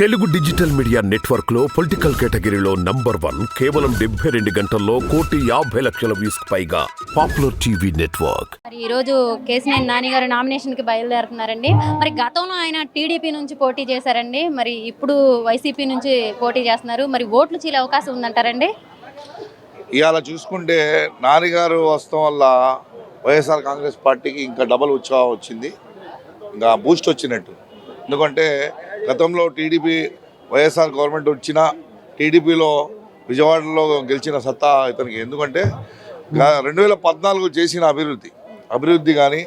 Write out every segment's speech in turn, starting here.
Telugu digital media నెట్వర్క్లో political కేటగిరీలో number one కేవలం డెబ్బై రెండు గంటల్లో కోటి యాభై లక్షల వ్యూస్ పైగా పాపులర్ టీవీ నెట్వర్క్. మరి ఈరోజు కేసినేని నాని గారు నామినేషన్కి బయలుదేరుతున్నారండి. మరి గతంలో ఆయన టీడీపీ నుంచి పోటీ చేశారండి. మరి ఇప్పుడు వైసీపీ నుంచి పోటీ చేస్తున్నారు. మరి ఓట్లు చీలే అవకాశం ఉందంటారండి? ఇవాళ చూసుకుంటే నాన్నగారు వస్తాం వల్ల వైఎస్ఆర్ కాంగ్రెస్ పార్టీకి ఇంకా డబల్ ఉత్సాహం వచ్చింది. ఇంకా బూస్ట్ వచ్చినట్టు. ఎందుకంటే గతంలో టీడీపీ వైఎస్ఆర్ గవర్నమెంట్ వచ్చిన టీడీపీలో విజయవాడలో గెలిచిన సత్తా ఇతనికి. ఎందుకంటే రెండు వేల పద్నాలుగు చేసిన అభివృద్ధి. అభివృద్ధి కానీ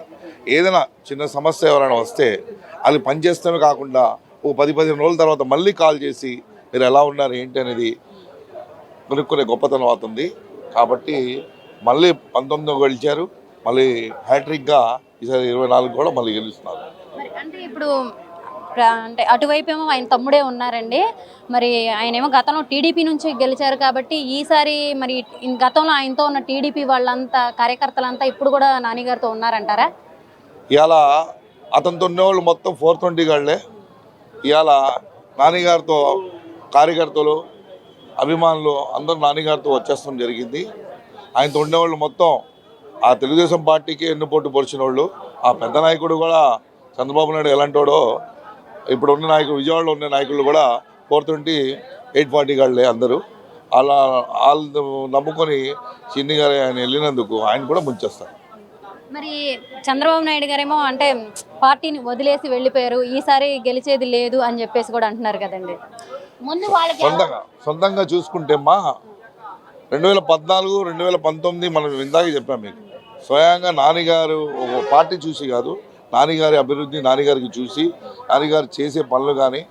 ఏదైనా చిన్న సమస్య ఎవరైనా వస్తే అది పనిచేస్తమే కాకుండా ఓ పది పదిహేను రోజుల తర్వాత మళ్ళీ కాల్ చేసి మీరు ఎలా ఉన్నారు ఏంటి అనేది కొనుక్కునే గొప్పతనం అవుతుంది కాబట్టి మళ్ళీ పంతొమ్మిదిలో గెలిచారు. మళ్ళీ హ్యాట్రిక్గా ఈసారి ఇరవై నాలుగు కూడా మళ్ళీ గెలుస్తున్నారు. అంటే ఇప్పుడు అంటే అటువైపు ఏమో ఆయన తమ్ముడే ఉన్నారండి. మరి ఆయన ఏమో గతంలో టీడీపీ నుంచి గెలిచారు కాబట్టి ఈసారి మరి గతంలో ఆయనతో ఉన్న టీడీపీ వాళ్ళంతా కార్యకర్తలంతా ఇప్పుడు కూడా నానిగారితో ఉన్నారంటారా? ఇలా అతనితో ఉన్నవాళ్ళు మొత్తం ఫోర్ ట్వంటీ గాళ్ళే. ఇవాళ నాన్నగారితో కార్యకర్తలు అభిమానులు అందరూ నాన్నగారితో వచ్చేస్తాం జరిగింది. ఆయనతో ఉండేవాళ్ళు మొత్తం ఆ తెలుగుదేశం పార్టీకి ఎన్నుపోటు పొడిచిన వాళ్ళు ఆ పెద్ద నాయకుడు కూడా చంద్రబాబు నాయుడు ఎలాంటోడో ఇప్పుడు ఉన్న నాయకులు విజయవాడలో ఉన్న నాయకులు కూడా ఫోర్ ట్వంటీ ఎయిట్ ఫార్టీ గాళ్ళే అందరూ. అలా వాళ్ళు నమ్ముకొని చిన్ని గారు ఆయన వెళ్ళినందుకు ఆయన కూడా ముంచేస్తారు. మరి చంద్రబాబు నాయుడు గారేమో అంటే పార్టీని వదిలేసి వెళ్ళిపోయారు ఈసారి గెలిచేది లేదు అని చెప్పేసి కూడా అంటున్నారు కదండి. ముందు వాళ్ళకి సొంతంగా సొంతంగా చూసుకుంటే మా రెండు వేల పద్నాలుగు రెండు వేల పంతొమ్మిది మనం ఇందాక చెప్పాం మీకు. స్వయంగా నాన్నగారు ఒక పార్టీ చూసి కాదు నాన్నగారి అభివృద్ధి నాన్నగారికి చూసి నాన్నగారు చేసే పనులు కానీ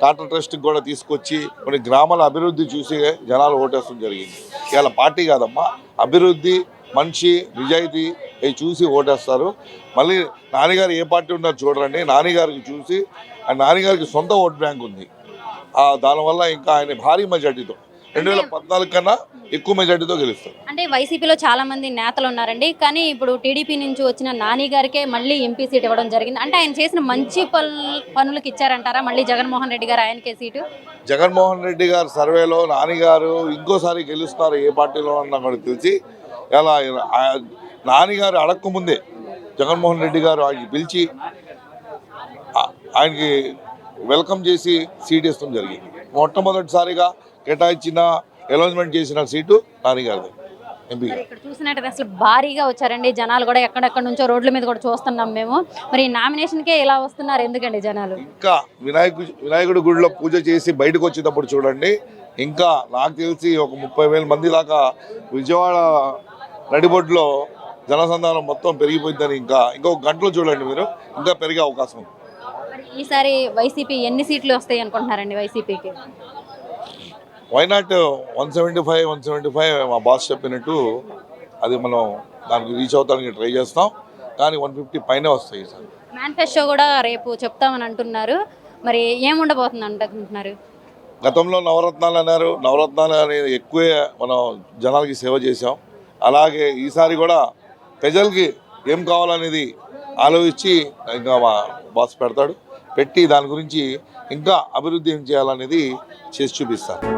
టాటా ట్రస్ట్కి కూడా తీసుకొచ్చి కొన్ని గ్రామాల అభివృద్ధి చూసి జనాలు ఓటేస్తడం జరిగింది. ఇవాళ పార్టీ కాదమ్మా అభివృద్ధి మనిషి నిజాయితీ అవి చూసి ఓటేస్తారు. మళ్ళీ నాన్నగారు ఏ పార్టీ ఉన్నారో చూడరండి నాన్నగారికి చూసి ఆ నాన్నగారికి సొంత ఓట్ బ్యాంక్ ఉంది. దానివల్ల ఇంకా ఆయన భారీ మెజార్టీతో రెండు వేల పద్నాలుగు కన్నా ఎక్కువ మెజార్టీతో గెలుస్తారు. అంటే వైసీపీలో చాలా మంది నేతలు ఉన్నారండి. కానీ ఇప్పుడు టీడీపీ నుంచి వచ్చిన నాని గారికే మళ్ళీ ఎంపీ సీట్ ఇవ్వడం జరిగింది. అంటే ఆయన చేసిన మంచి పనులు పనులకు ఇచ్చారంటారా? మళ్ళీ జగన్మోహన్ రెడ్డి గారు ఆయనకే సీటు? జగన్మోహన్ రెడ్డి గారు సర్వేలో నాన్నగారు ఇంకోసారి గెలుస్తారు ఏ పార్టీలో అన్నా కూడా తెలిసి. ఇలా ఆ- నాన్నగారు అడక్క ముందే జగన్మోహన్ రెడ్డి గారు ఆయనకి పిలిచి ఆయనకి వెల్కమ్ చేసి సీట్ ఇస్తాం జరిగింది. మొట్టమొదటిసారిగా కేటాయించిన అనౌన్స్మెంట్ చేసిన సీటు నాన్నగారిది ఎంపీ మరి ఇక్కడ చూసినట్టయితే అసలు భారీగా వచ్చారండి. జనాలు కూడా ఎక్కడెక్కడ నుంచో రోడ్ల మీద కూడా చూస్తున్నాం మేము. మరి నామినేషన్కే ఇలా వస్తున్నారు ఎందుకండి జనాలు? ఇంకా వినాయకు వినాయకుడి గుడిలో పూజ చేసి బయటకు వచ్చేటప్పుడు చూడండి. ఇంకా నాకు తెలిసి ఒక ముప్పై వేల మంది దాకా విజయవాడ నడిబొడ్లో జనసంధానం మొత్తం పెరిగిపోయిందని ఇంకా ఇంకొక గంటలో చూడండి మీరు. ఇంకా పెరిగే అవకాశం ఉంది. ఈసారి వైసీపీ ఎన్ని సీట్లు వస్తాయి అనుకుంటున్నారండి వైసీపీకి? Why not one seventy five one seventy five మా బాస్ చెప్పినట్టు అది మనం దానికి రీచ్ అవుతానికి ట్రై చేస్తాం. కానీ వన్ ఫిఫ్టీ పైనే వస్తాయి సార్ మేనిఫెస్టో కూడా రేపు చెప్తామని అంటున్నారు. మరి ఏముండబోతుంది అనుకుంటున్నారు గతంలో నవరత్నాలు అన్నారు. నవరత్నాలు అనేది ఎక్కువే మనం జనాలకి సేవ చేసాం అలాగే ఈసారి కూడా ప్రజలకి ఏం కావాలనేది ఆలోచించి ఇంకా మా బాస్ పెడతాడు. పెట్టి దాని గురించి ఇంకా అభివృద్ధి ఏం చేయాలనేది చేసి చూపిస్తాను